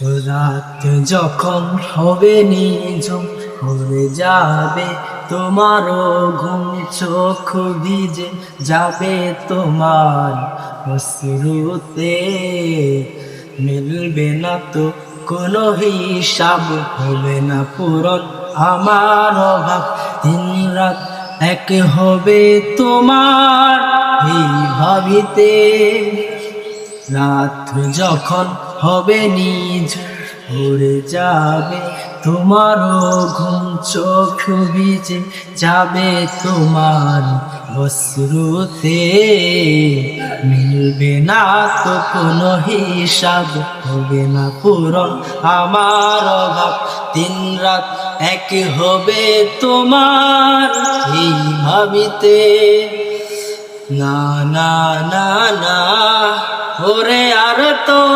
রাত যখন হবে নিজম হয়ে যাবে তোমারও ঘুম, চোখ ভিজে যাবে তোমার অশ্রুতে। মিলবে না তো কোনো হিসাব, হবে না পূরণ আমার অভাব। দিন রাত এক হবে তোমার এই ভাবিতে। রাত যখন হবে নিজ উড়ে যাবে তোমারও ঘুম, চোখ ভিজে যাবে তোমার বসরুতে মিলবে না তো কোনো হিসাব, হবে না পূরণ আমার অভাব। দিন রাত এক হবে তোমার এই ভাবিতে। না না না না ওরে আর তো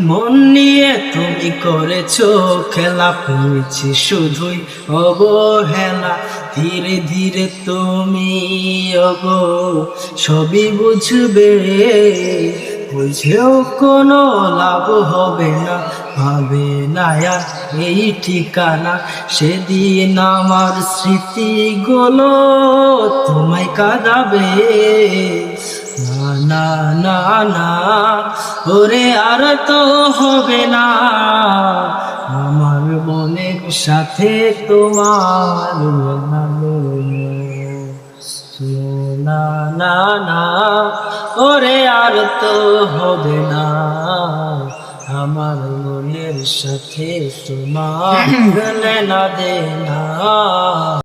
মন নিয়ে তুমি করেছ খেলা পেয়েছি শুধুই অবহেলা। ধীরে ধীরে তুমি অব সবই বুঝবে। বুঝেও কোনো লাভ হবে না। হবে না এই ঠিকানা। সেদিন আমার স্মৃতি স্মৃতিগুলো তোমায় কাঁদাবে। না না না না, ওরে আর তো হবে না। আমার মনের সাথে তোমার তো হবে না। আমার মনের সাথে তোমার না দে না